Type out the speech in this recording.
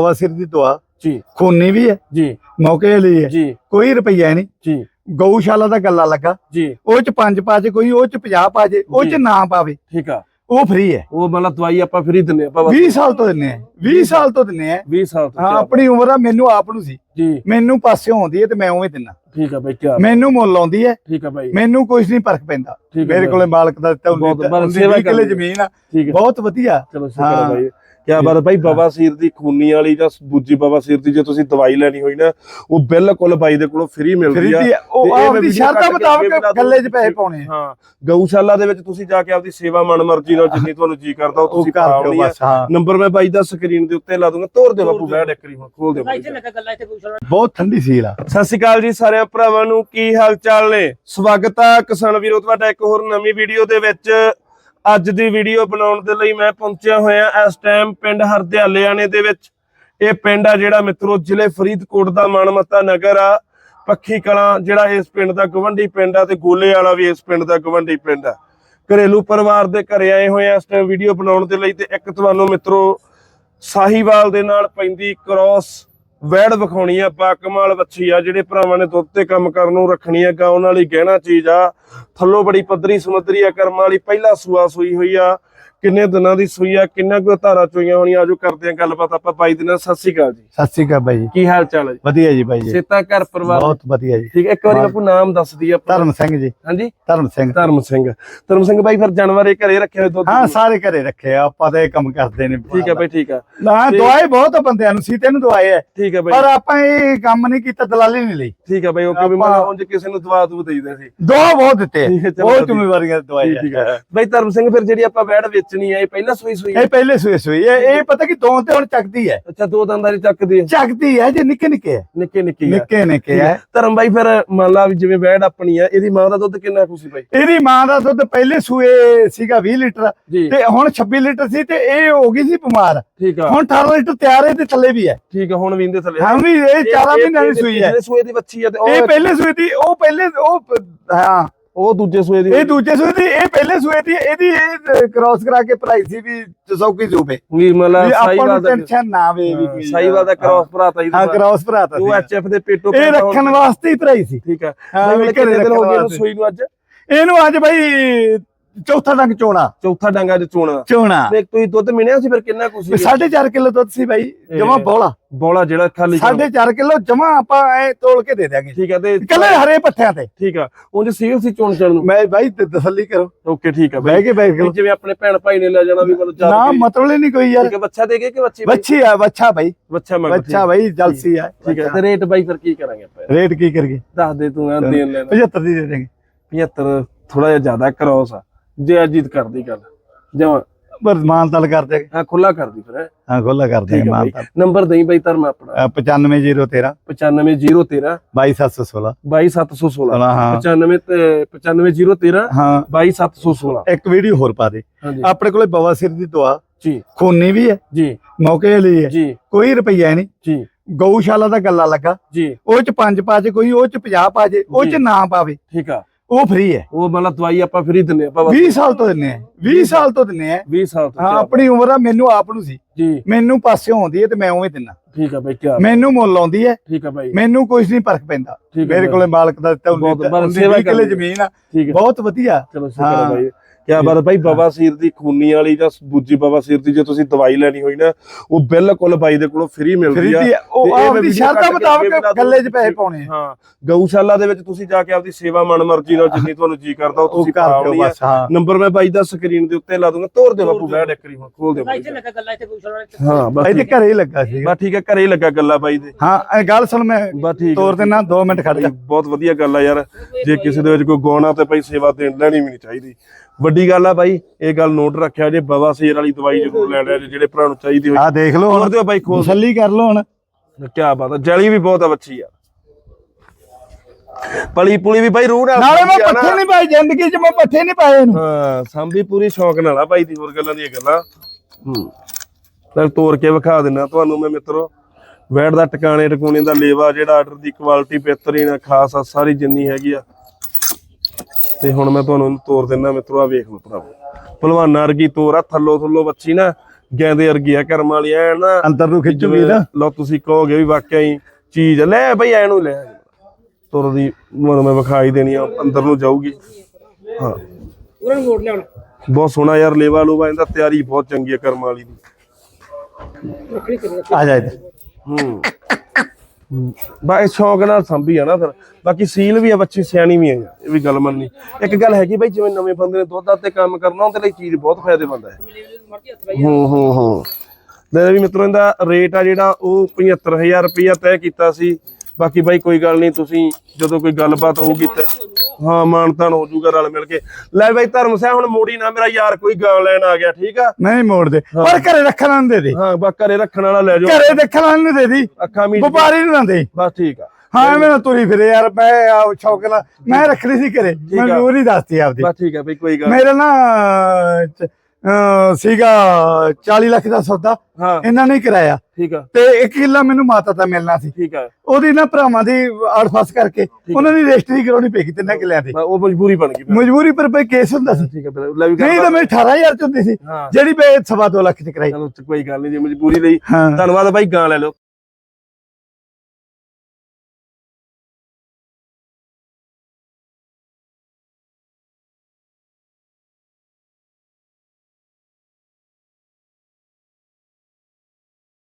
ਬਾਬਾ ਸਿਰ ਦੀ ਦੁਆ ਜੀ। ਖੂਨੀ ਵੀ ਹੈ। ਜੀ। ਮੌਕੇ ਲਈ ਹੈ। ਜੀ। ਕੋਈ ਰੁਪਈਆ ਨਹੀਂ। ਜੀ। ਗਊਸ਼ਾਲਾ ਦਾ ਗੱਲਾ ਲੱਗਾ। ਜੀ। ਉਹ ਚ ਪੰਜ ਪਾ ਜੇ ਕੋਈ ਉਹ ਚ 50 ਪਾ ਜੇ ਉਹ ਜੀ। ਚ ਨਾ ਪਾਵੇ। ਠੀਕ ਆ। ਉਹ ਫ੍ਰੀ ਹੈ। ਉਹ ਮਤਲਬ ਦਵਾਈ ਆਪਾਂ ਫ੍ਰੀ ਦਿੰਨੇ ਆਪਾਂ 20 ਸਾਲ ਤੋਂ ਦਿੰਨੇ ਆ 20 ਸਾਲ ਤੋਂ ਦਿੰਨੇ ਆ 20 ਸਾਲ ਤੋਂ ਹਾਂ ਕਿਆ ਆਪਣੀ ਉਮਰ ਆ ਮੈਨੂੰ ਆਪ ਨੂੰ ਸੀ। ਜੀ। ਮੈਨੂੰ ਪਾਸਿਓਂ ਆਉਂਦੀ ਹੈ ਤੇ ਮੈਂ ਉਵੇਂ ਦਿੰਨਾ ਠੀਕ ਆ ਬਾਈ ਕੀ ਮੈਨੂੰ ਮੁੱਲ ਆਉਂਦੀ ਹੈ। ਠੀਕ ਆ ਬਾਈ। ਮੈਨੂੰ ਕੁਝ ਨਹੀਂ ਫ਼ਰਕ ਪੈਂਦਾ। ਠੀਕ ਮੇਰੇ ਬਾਈ। ਕੋਲੇ ਮਾਲਕ ਦਾ ਦਿੱਤਾ ਬਹੁਤ- ਬਹੁਤ ਹੁੰਦੀ ਸੇਵਾ 20 ਕਿੱਲੇ ਕਰਨੀ। ਜ਼ਮੀਨ ਆ। ਠੀਕ ਹੈ ਬਹੁਤ ਵਧੀਆ। ਚਲੋ ਸ਼ੁਕਰ ਹੈ ਹਾਂ। ਬਾਈ। ਕਿਆ ਬਾਤ ਬਾਈ ਬਾਬਾ ਸੀਰ ਦੀ ਖੂਨੀ ਵਾਲੀ ਜਾਂ ਦੂਜੀ ਬਾਬਾ ਸੀਰ ਦੀ ਜੇ ਤੁਸੀਂ ਦਵਾਈ ਲੈਣੀ ਹੋਈ ਨਾ ਉਹ ਬਿਲਕੁਲ ਬਾਈ ਦੇ ਕੋਲੋਂ ਫ੍ਰੀ ਮਿਲਦੀ ਫਰੀ ਆ। ਦੀ ਉਹ ਤੇ ਇਹ ਮੈਂ ਆਪਦੀ ਸ਼ਰਤਾਂ ਮੁਤਾਬਕ ਗੱਲੇ 'ਚ। ਪੈਸੇ ਪਾਉਣੇ ਆ। ਹਾਂ ਗਊਸ਼ਾਲਾ ਦੇ ਵਿੱਚ ਤੁਸੀਂ ਜਾ ਕੇ ਆਪਦੀ ਸੇਵਾ ਮਨ ਮਰਜ਼ੀ ਨਾਲ ਜਿੰਨੀ ਤੁਹਾਨੂੰ ਜੀ ਕਰਦਾ ਉਹ ਤੁਸੀਂ ਕਰ ਦਿਓ ਪਾਉਣੀ ਆ। ਬਸ ਹਾਂ। ਨੰਬਰ ਮੈਂ ਬਾਈ ਦਾ ਸਕਰੀਨ ਦੇ ਉੱਤੇ ਲਾ ਦੂੰਗਾ ਤੋਰ ਦੇ ਬਾਪੂ ਬੈਠ ਇੱਕ ਵਾਰੀ ਹੁਣ ਖੋਲ ਦੇ ਬਾਈ ਇੱਥੇ ਲੱਗਾ ਗੱਲਾਂ ਇੱਥੇ ਪੁੱਛਣ ਬਹੁਤ ਠੰਡੀ ਸੀਲ ਆ। ਸਤਿ ਸ਼੍ਰੀ ਅਕਾਲ ਜੀ ਸਾਰਿਆਂ ਭਰਾਵਾਂ ਨੂੰ ਕੀ ਹਾਲ ਚਾਲ ਨੇ? ਸਵਾਗਤ ਆ ਕਿਸਾਨ ਵੀਰੋ ਤੁਹਾਡਾ ਇੱਕ ਹੋਰ ਨਵੀਂ ਵੀਡੀਓ ਦੇ ਵਿੱਚ। ਅੱਜ ਦੀ ਵੀਡੀਓ ਬਣਾਉਣ ਦੇ ਲਈ ਮੈਂ ਪਹੁੰਚਿਆ ਹੋਇਆ ਇਸ ਟਾਈਮ ਪਿੰਡ ਹਰਦਿਆਲਿਆਣੇ ਦੇ ਵਿੱਚ। ਇਹ ਪਿੰਡ ਆ ਜਿਹੜਾ ਮਿੱਤਰੋ, ਜ਼ਿਲ੍ਹੇ ਫਰੀਦਕੋਟ ਦਾ ਮਾਨਮੱਤਾ ਨਗਰ ਆ। ਪੱਖੀ ਕਲਾਂ ਜਿਹੜਾ ਇਸ ਪਿੰਡ ਦਾ ਗਵੰਡੀ ਪਿੰਡ ਆ ਤੇ ਗੋਲੇ ਵਾਲਾ ਵੀ ਇਸ ਪਿੰਡ ਦਾ ਗਵੰਡੀ ਪਿੰਡ ਆ। ਘਰੇਲੂ ਪਰਿਵਾਰ ਦੇ ਘਰੇ ਆਏ ਹੋਏ ਆ ਇਸ ਟਾਈਮ ਵੀਡੀਓ ਬਣਾਉਣ ਦੇ ਲਈ ਤੇ ਇੱਕ ਤੁਹਾਨੂੰ ਮਿੱਤਰੋ, ਸਾਹੀਵਾਲ ਦੇ ਨਾਲ ਪੈਂਦੀ ਕ੍ਰਾਸ ਵੈੜ ਵਿਖਾਉਣੀ ਆ, ਬਾਕਮਾਲ ਵੱਛੀ ਆ, ਜਿਹੜੇ ਭਰਾਵਾਂ ਨੇ ਦੁੱਧ ਤੇ ਕੰਮ ਕਰਨ ਨੂੰ ਰੱਖਣੀ ਆ, ਗਾਉਣ ਵਾਲੀ ਗਹਿਣਾ ਚੀਜ਼ ਆ। ਥੱਲੋਂ ਬੜੀ ਪੱਧਰੀ ਸਮੁੰਦਰੀ ਆ ਕਰਮ ਵਾਲੀ ਪਹਿਲਾ ਸੂਆ ਸੂਈ ਹੋਈ ਆ। ਕਿੰਨੇ ਦਿਨਾਂ ਦੀ ਸੂਈ ਆ ਕਿੰਨਾ ਕੁ ਧਾਰਾ ਚੋਈਆਂ ਹੋਣੀਆਂ ਆਜੋ ਕਰਦੇ ਆ ਗੱਲਬਾਤ ਆਪਾਂ। ਬਾਈ ਦਿਨਾਂ ਸਤਿ ਸ਼੍ਰੀ ਅਕਾਲ ਜੀ। ਸਤਿ ਸ਼੍ਰੀ ਅਕਾਲ ਬਾਈ ਜੀ। ਕੀ ਹਾਲ ਚਾਲ ਹੈ ਜੀ? ਵਧੀਆ ਜੀ ਬਾਈ ਜੀ। ਸੇਤਾ ਘਰ ਪਰਿਵਾਰ? ਬਹੁਤ ਵਧੀਆ ਜੀ। ਠੀਕ ਇੱਕ ਵਾਰੀ ਬਾਪੂ ਨਾਮ ਦੱਸ ਦਈਏ ਆਪਣਾ ਧਰਮ ਸਿੰਘ ਜੀ। ਹਾਂਜੀ? ਧਰਮ ਸਿੰਘ। ਧਰਮ ਸਿੰਘ। ਧਰਮ ਸਿੰਘ ਬਾਈ ਫਿਰ ਜਾਨਵਰ ਇਹ ਘਰੇ ਰੱਖੇ ਹੋਏ ਦੁੱਧ ਹਾਂ ਸਾਰੇ ਘਰੇ ਰੱਖੇ ਆ। ਆਪਾਂ ਤਾਂ ਇਹ ਕੰਮ ਕਰਦੇ ਨੇ। ਠੀਕ ਹੈ ਬਾਈ ਠੀਕ ਆ। ਨਾ ਦਵਾਈ ਬਹੁਤ ਆ ਬੰਦਿਆਂ ਨੂੰ ਸੀਤੇ ਨੂੰ ਦਵਾਈ ਹੈ ਠੀਕ ਹੈ ਪਰ ਬਾਈ ਆਪਾਂ ਇਹ ਕੰਮ ਨਹੀਂ ਕੀਤਾ ਦਲਾਲੀ ਨਹੀਂ ਲਈ। ਠੀਕ ਹੈ ਬਾਈ ਵੀ ਆਪਾਂ- ਮੈਂ ਉਂਝ ਕਿਸੇ ਨੂੰ ਦਵਾ ਦੂ ਦੇਈਦਾ ਸੀ। ਦੋ ਬਹੁਤ ਦਿੱਤੇ ਹੈ, ਬਹੁਤ। ਜ਼ਿੰਮੇਵਾਰੀਆਂ ਦਵਾਈ ਠੀਕ ਹੈ। ਹੈ ਬਾਈ ਧਰਮ ਸਿੰਘ ਫਿਰ ਜਿਹੜੀ ਆਪਾਂ ਵੈੜ ਵੇਚਣੀ ਆ ਇਹ ਪਹਿਲਾਂ ਸੂਈ ਸੂਈ? ਇਹ ਪਹਿਲੇ ਸੂਏ ਸੂਈ ਇਹ ਇਹ ਪਤਾ ਕਿ ਦੋ ਤੇ ਹੁਣ ਚੱਕਦੀ ਹੈ ਅੱਛਾ ਦੋ ਦੰਦਾਰੀ ਚੱਕਦੀ ਆ। ਚੱਕਦੀ ਹੈ ਜੇ ਨਿੱਕੇ ਨਿੱਕੇ ਹੈ ਨਿੱਕੇ ਨਿੱਕੇ ਨਿੱਕੇ ਨਿੱਕੇ ਹੈ। ਧਰਮ ਬਾਈ ਫਿਰ ਮੰਨ ਲਾ ਵੀ ਜਿਵੇਂ ਵੈੜ ਆਪਣੀ ਆ ਇਹਦੀ ਮਾਂ ਦਾ ਦੁੱਧ ਕਿੰਨਾ ਕੁ ਸੀ ਬਾਈ? ਇਹਦੀ ਮਾਂ ਦਾ ਦੁੱਧ ਪਹਿਲੇ ਸੂਏ ਸੀਗਾ 20 ਲੀਟਰ। ਤੇ ਹੁਣ 26 ਲੀਟਰ ਸੀ ਤੇ ਇਹ ਹੋ ਗਈ ਸੀ ਬਿਮਾਰ। ਠੀਕ ਆ। ਹੁਣ 18 ਲੀਟਰ ਤਿਆਰ ਹੈ ਤੇ ਥੱਲੇ ਵੀ ਹੈ। ਠੀਕ ਆ ਹੁਣ ਵੀਂਦੇ ਥੱਲੇ। ਹਾਂ ਵੀ ਇਹ ਇਹ- 4 ਇਹ- ਮਹੀਨਿਆਂ ਦੀ ਸੂਈ ਹੈ। ਜਿਹੜੇ ਸੂਏ ਦੀ ਬੱਚੀ ਆ ਤੇ ਇਹ ਪਹਿਲੇ ਸੂਏ ਦੀ ਉਹ ਪਹਿਲੇ ਉਹ ਹਾਂ। ਉਹ ਦੂਜੇ ਸੂਏ ਦੀ ਇਹ ਦੂਜੇ ਸੂਏ ਦੀ ਇਹ ਪਹਿਲੇ ਸੂਏ ਦੀ ਇਹਦੀ ਇਹ ਕ੍ਰਾਸ ਕਰਾ ਕੇ ਭਰਾਈ ਸੀ ਵੀ ਚਸੌਕੀ ਸੂਬੇ ਵੀ ਵੀ ਆਪਾਂ ਨੂੰ ਦਾ ਟੈਨਸ਼ਨ ਨਾ ਆਵੇ ਵੀ ਕੋਈ ਸਾਈਵਾਲ ਦਾ ਕ੍ਰਾਸ ਭਰਾਤਾ ਜੀ ਹਾਂ ਕ੍ਰਾਸ ਭਰਾਤਾ ਉਹ ਸੀ। ਐਚਐਫ ਦੇ ਪੇਟੋ ਇਹ ਰੱਖਣ ਵਾਸਤੇ ਹੀ ਭਰਾਈ ਸੀ। ਠੀਕ ਹਾਂ, ਵੀ ਕਿੰਨੇ ਦਿਨ ਹੋ ਗਏ ਵਾਸਤੇ। ਸੂਈ ਨੂੰ ਅੱਜ? ਇਹਨੂੰ ਅੱਜ ਬਾਈ ਚੌਥਾ ਡੰਗ ਚੋਣਾ। ਚੌਥਾ ਡੰਗਾ ਚ ਚੋਣਾ। ਚੋਣਾ। ਦੇਖ ਤੁਸੀਂ ਦੁੱਧ ਮਿਣਿਆ ਸੀ ਫਿਰ ਕਿੰਨਾ ਕੁ ਸੀ? 4.5 ਕਿਲੋ ਦੁੱਧ ਸੀ ਬਾਈ ਜਮਾ ਬੋਲਾ ਬੋਲਾ ਜਿਹੜਾ ਖਾਲੀ ਕਰੋ। 4.5 ਕਿਲੋ ਜਮਾ ਆਪਾਂ ਐ ਤੋਲ ਕੇ ਦੇ ਦਿਆਂਗੇ। ਠੀਕ ਆ ਤੇ ਕੱਲੇ ਹਰੇ ਪੱਠਿਆਂ ਤੇ। ਠੀਕ ਆ। ਉਂਝ ਸੀਲ ਸੀ ਚੋਣ ਚਣ ਨੂੰ? ਮੈਂ ਬਾਈ ਤੇ ਤਸੱਲੀ ਕਰੋ। ਓਕੇ ਠੀਕ ਆ ਬਹਿ ਕੇ ਬੈਠ ਵੀ ਜਿਵੇਂ ਆਪਣੇ ਭੈਣ ਭਾਈ ਨੇ ਲੈ ਜਾਣਾ ਵੀ ਮਤਲਬ ਨਾ ਕੇ- ਮਤਲਬ ਨਹੀਂ ਕੋਈ ਯਾਰ। ਹੈ ਬੱਚਾ ਦੇ ਕੇ ਕਿ ਬੱਚੀ? ਬੱਚੀ ਆ ਬੱਚਾ ਬਾਈ। ਬੱਚਾ ਮੰਗ ਬੱਚਾ ਬਾਈ ਜਲਸੀ ਆ ਠੀਕ ਹੈ ਤੇ ਰੇਟ ਬਾਈ ਫਿਰ ਕੀ ਕਰਾਂਗੇ ਆਪਾਂ? ਰੇਟ ਕੀ ਕਰੀਏ? ਦੱਸ ਦੇ ਤੂੰ ਆ ਦੇਣ ਲੈਣਾ। 75 ਦੀ ਦੇ ਦੇਂਗੇ। 75 ਥੋੜਾ ਜਿਹਾ ਜ਼ਿਆਦਾ ਕਰੋਸ ਆ। ਜੇ ਅਜੀਤ ਕਰਦੀ ਗੱਲ ਜਮਾ ਪਰ ਮਾਨਤਲ ਕਰ ਦੇ ਹਾਂ ਖੁੱਲਾ ਕਰਦੀ ਫਿਰ ਹੈਂ। ਹਾਂ ਖੋਲਾ ਕਰ ਠੀਕ ਹੈ ਬਾਈ। ਮਾਨਤਲ ਨੰਬਰ ਦੇਈ ਬਾਈ ਧਰਮ ਆਪਣਾ। 95013 95013 22716 22716 ਹਾਂ। 95 ਤੇ 95013 ਹਾਂ। 22716 ਇੱਕ ਵੀਡੀਓ ਹੋਰ ਪਾ ਦੇ। ਹਾਂਜੀ। ਆਪਣੇ ਕੋਲੇ ਬਵਾਸੀਰ ਦੀ ਦਵਾ ਜੀ। ਖੂਨੀ ਵੀ ਹੈ। ਜੀ। ਮੌਕੇ ਲਈ ਹੈ। ਜੀ। ਕੋਈ ਰੁਪਈਆ ਨਹੀਂ। ਜੀ। ਗਊਸ਼ਾਲਾ ਦਾ ਗੱਲਾ ਲੱਗਾ। ਜੀ। ਉਹ ਚ ਪੰਜ ਪਾ ਜੇ ਕੋਈ ਉਹ ਚ 50 ਪਾ ਜੇ ਉਹ ਜੀ। ਚ ਨਾ ਪਾਵੇ। ਠੀਕ ਆ। ਉਹ ਫ੍ਰੀ ਹੈ। ਉਹ ਮਤਲਬ ਦਵਾਈ ਆਪਾਂ ਫ੍ਰੀ ਦਿੰਨੇ ਆਪਾਂ 20 ਸਾਲ ਤੋਂ ਦਿੰਨੇ ਆ 20 ਸਾਲ ਤੋਂ ਦਿੰਨੇ ਆ 20 ਸਾਲ ਤੋਂ ਹਾਂ ਆਪਣੀ ਉਮਰ ਆ ਮੈਨੂੰ ਆਪ ਨੂੰ ਸੀ। ਜੀ। ਮੈਨੂੰ ਪਾਸਿਓਂ ਆਉਂਦੀ ਹੈ ਤੇ ਮੈਂ ਉਵੇਂ ਦਿੰਨਾ ਠੀਕ ਆ ਬਾਈ ਕੀ ਮੈਨੂੰ ਮੁੱਲ ਆਉਂਦੀ ਹੈ। ਠੀਕ ਆ ਬਾਈ। ਮੈਨੂੰ ਕੁਝ ਨਹੀਂ ਫ਼ਰਕ ਪੈਂਦਾ। ਮੇਰੇ ਕੋਲੇ ਮਾਲਕ ਦਾ ਦਿੱਤਾ ਹੁੰਦੀ ਸੇਵਾ 20 ਕਿੱਲੇ ਕਰਨੀ। ਜ਼ਮੀਨ ਆ। ਬਹੁਤ ਵਧੀਆ। ਚਲੋ ਸ਼ੁਕਰ ਹੈ ਹਾਂ। ਬਾਈ। ਕਿਆ ਬਾਤ ਬਾਈ ਬਾਬਾ ਸੀਰ ਦੀ ਖੂਨੀ ਵਾਲੀ ਜਾਂ ਦੂਜੀ ਬਾਬਾ ਸੀਰ ਦੀ ਜੇ ਤੁਸੀਂ ਦਵਾਈ ਲੈਣੀ ਹੋਈ ਨਾ ਉਹ ਬਿਲਕੁਲ ਬਾਈ ਦੇ ਕੋਲੋਂ ਫ੍ਰੀ ਮਿਲਦੀ ਆ। ਉਹ ਆਪਦੀ ਸ਼ਰਤਾਂ ਮੁਤਾਬਕ ਗੱਲੇ 'ਚ। ਪੈਸੇ ਪਾਉਣੇ ਆ। ਹਾਂ ਗਊਸ਼ਾਲਾ ਦੇ ਵਿੱਚ ਤੁਸੀਂ ਜਾ ਕੇ ਆਪਦੀ ਸੇਵਾ ਮਨ ਮਰਜ਼ੀ ਨਾਲ ਜਿੰਨੀ ਤੁਹਾਨੂੰ ਜੀ ਕਰਦਾ ਉਹ ਤੁਸੀਂ ਕਰ ਦਿਓ ਪਾਉਣੀ ਆ। ਬਸ ਹਾਂ। ਨੰਬਰ ਮੈਂ ਬਾਈ ਦਾ ਸਕਰੀਨ ਦੇ ਉੱਤੇ ਲਾ ਦੂੰਗਾ। ਤੋਰ ਦੇ ਬਾਪੂ ਬੈਠ ਇੱਕ ਵਾਰੀ ਹੁਣ ਖੋਲ ਦੇ ਬਾਈ ਇੱਥੇ ਲੱਗਾ ਗੱਲਾਂ ਇੱਥੇ ਪੁੱਛਣ ਹਾਂ ਬਸ ਹੈ। ਘਰੇ ਹੀ ਲੱਗਾ ਸੀ ਬਸ ਠੀਕ ਹੈ ਘਰੇ ਹੀ ਲੱਗਾ ਗੱਲਾਂ ਬਾਈ ਦੇ। ਹਾਂ ਇਹ ਗੱਲ ਸੁਣ ਮੈਂ ਬਸ ਠੀਕ ਤੋਰ ਦੇਣਾ 2 ਮਿੰਟ ਖੜ ਜਾ। ਬਹੁਤ ਵਧੀਆ ਗੱਲ ਆ ਯਾਰ। ਜੇ ਕਿਸੇ ਦੇ ਵਿੱਚ ਕੋਈ ਗਾਉਣਾ ਤੇ ਭਾਈ ਸੇਵਾ ਦੇਣ ਲੈਣੀ ਵੀ ਨਹੀਂ ਚਾਹੀਦੀ। ਵੱਡੀ ਗੱਲ ਆ ਬਾਈ ਇਹ ਗੱਲ ਨੋਟ ਰੱਖਿਆ ਜੇ ਬਾਬਾ ਸੇਰ ਵਾਲੀ ਦਵਾਈ ਜ਼ਰੂਰ ਲੈ ਲਿਆ ਜੇ ਜਿਹੜੇ ਭਰਾ ਨੂੰ ਚਾਹੀਦੀ ਹੋਈ। ਆ ਦੇਖ ਲਓ ਹੋਰ ਹੁਣ ਦਿਓ ਬਾਈ ਖੋਲ ਤਸੱਲੀ ਕਰ ਲਓ ਹੁਣ। ਕੀ ਬਾਤ ਆ ਜਲੀ ਵੀ ਬਹੁਤ ਆ ਬੱਚੀ ਯਾਰ। ਪਲੀ ਪੁਲੀ ਵੀ ਬਾਈ ਰੂਹ ਨਾਲ ਨਾਲੇ ਮੈਂ ਆ। ਪੱਠੇ ਨਹੀਂ ਪਾਏ ਜ਼ਿੰਦਗੀ 'ਚ ਮੈਂ ਪੱਠੇ ਨਹੀਂ ਪਾਏ ਇਹਨੂੰ। ਹਾਂ ਸੰਭੀ ਪੂਰੀ ਸ਼ੌਕ ਨਾਲ ਆ ਬਾਈ ਦੀ ਹੋਰ ਗੱਲਾਂ ਦੀਆਂ ਗੱਲਾਂ। ਹੂੰ। ਤਾਂ ਤੋੜ ਕੇ ਵਿਖਾ ਦਿੰਨਾ ਤੁਹਾਨੂੰ ਮੈਂ ਮਿੱਤਰੋ। ਵੈੜ ਦਾ ਟਿਕਾਣੇ ਟਿਕਾਣੇ ਦਾ ਲੇਵਾ ਜਿਹੜਾ ਆਰਡਰ ਦੀ ਕੁਆਲਿਟੀ ਬਿਹਤਰੀਨ ਆ ਖਾਸ ਆ ਸਾਰੀ ਜਿੰਨੀ ਹੈਗੀ ਆ। ਤੇ ਹੁਣ ਮੈਂ ਤੁਹਾਨੂੰ ਤੋੜ ਦਿੰਨਾ ਮਿੱਤਰੋ ਆ ਵੇਖ ਲਓ ਭਰਾਵੋ। ਭਲਵਾਨਾਂ ਵਰਗੀ ਤੋਰ ਆ ਥੱਲੋ ਥੱਲੋ ਬੱਚੀ ਨਾ ਗੈਂਦੇ ਵਰਗੀ ਆ ਕਰਮ ਵਾਲੀ ਐ ਨਾ। ਅੰਦਰ ਨੂੰ ਖਿੱਚੂਗੀ ਜਿਵੇਂ ਨਾ। ਲਓ ਤੁਸੀਂ ਕਹੋਗੇ ਵੀ ਵਾਕਿਆ ਹੀ ਚੀਜ਼ ਆ। ਲੈ ਬਈ ਐ ਨੂੰ ਲੈ। ਤੁਰ ਦੀ ਮਨ ਮੈਂ ਵਿਖਾਈ ਦੇਣੀ ਆ ਅੰਦਰ ਨੂੰ ਜਾਊਗੀ। ਹਾਂ। ਉਹਨਾਂ ਨੂੰ ਮੋੜ ਲਿਆਉਣ। ਬਹੁਤ ਸੋਹਣਾ ਯਾਰ ਲੇਵਾ ਲੂਵਾ ਇਹਦਾ ਤਿਆਰੀ ਬਹੁਤ ਚੰਗੀ ਹੈ ਕਰਮ ਵਾਲੀ ਦੀ। ਆ ਜਾ ਇੱਧਰ ਹੂੰ। ਬਾ, ਇਹ ਸ਼ੌਕ ਨਾਲ ਸੰਭੀ ਆ ਨਾ ਫਿਰ। ਬਾਕੀ ਸੀਲ ਵੀ ਆ, ਬੱਚੀ ਸਿਆਣੀ ਵੀ ਆ, ਇਹ ਵੀ ਗੱਲ ਮੰਨਣੀ। ਇੱਕ ਗੱਲ ਹੈਗੀ ਬਈ, ਜਿਵੇਂ ਨਵੇਂ ਬੰਦੇ ਨੇ ਦੁੱਧ ਤੇ ਕੰਮ ਕਰਨਾ, ਉਹਦੇ ਲਈ ਚੀਜ਼ ਬਹੁਤ ਫਾਇਦੇਮੰਦ ਹੈ। ਮਰਜ਼ੀ ਹੱਥ ਲਾਈ ਹੂੰ ਹੂੰ ਹੂੰ। ਲੈ ਵੀ ਮਿੱਤਰੋ, ਇਹਦਾ ਰੇਟ ਆ ਜਿਹੜਾ, ਉਹ 75000 ਰੁਪਇਆ ਤੈਅ ਕੀਤਾ ਸੀ। ਬਾਕੀ ਬਾਈ, ਕੋਈ ਗੱਲ ਨਹੀਂ, ਤੁਸੀਂ ਜਦੋਂ ਕੋਈ ਗੱਲਬਾਤ ਹੋਊਗੀ ਤੇ ਹਾਂ ਮਾਨਤਾਨ ਹੋ ਜਾਊਗਾ ਰਲ ਮਿਲ ਕੇ। ਲੈ ਬਾਈ ਧਰਮ ਸਿੰਘ ਹੁਣ ਮੋੜੀ ਨਾ ਮੇਰਾ ਯਾਰ ਕੋਈ ਗਾਂ ਲੈਣ ਆ ਗਿਆ ਠੀਕ ਆ? ਨਹੀਂ ਮੋੜਦੇ। ਪਰ ਘਰੇ ਰੱਖਣ ਨੂੰ ਦੇ ਦੇ। ਹਾਂ ਬਾ ਘਰੇ ਰੱਖਣ ਵਾਲਾ ਲੈ ਜਾਓ। ਘਰੇ ਦੇਖਣ ਨੂੰ ਦੇ ਦੀ। ਅੱਖਾਂ ਮੀਚ। ਵਪਾਰੀ ਨੂੰ ਨਾ ਦੇ। ਬਸ ਠੀਕ ਆ। ਹਾਂ ਐਵੇਂ ਨਾ ਤੁਰੀ ਫਿਰੇ ਯਾਰ ਮੈਂ ਆ ਸ਼ੌਕ ਨਾਲ ਮੈਂ ਰੱਖਣੀ ਸੀ ਘਰੇ। ਮੈਂ। ਜ਼ਰੂਰ ਹੀ ਦੱਸਤੀ ਆਪਦੀ। ਬਸ ਠੀਕ ਆ ਬਈ ਕੋਈ ਗੱਲ ਮੇਰਾ ਨਾ ਸੀਗਾ 40 ਲੱਖ ਦਾ ਸੌਦਾ। ਇਹਨਾਂ ਨੇ ਕਰਾਇਆ। ਠੀਕ ਆ। ਤੇ 1 ਕਿੱਲਾ ਮੈਨੂੰ ਮਾਤਾ ਦਾ ਮਿਲਣਾ ਸੀ। ਠੀਕ ਆ। ਉਹਦੀ ਨਾ ਭਰਾਵਾਂ ਦੀ ਅੜਫਸ ਕਰਕੇ ਉਹਨਾਂ ਦੀ ਰਜਿਸਟਰੀ ਕਰਾਉਣੀ ਪਈ ਤਿੰਨਾਂ ਕਿੱਲਿਆਂ ਦੀ। ਉਹ ਮਜਬੂਰੀ ਬਣ ਗਈ। ਮਜਬੂਰੀ ਪਰ ਪਈ ਕੇਸ ਹੁੰਦਾ ਸੀ। ਠੀਕ ਆ ਨਹੀਂ ਤਾਂ ਮੇਰੀ 18000 ਚ ਹੁੰਦੀ ਸੀ। ਜਿਹੜੀ ਮੈਂ ਸਵਾ ਦੋ ਲੱਖ ਚ ਕਰਾਈ। ਚਲੋ ਕੋਈ ਗੱਲ ਨਹੀਂ ਜੀ ਮਜਬੂਰੀ ਲਈ। ਧੰਨਵਾਦ ਬਾਈ ਗਾਂ ਲੈ ਲਓ।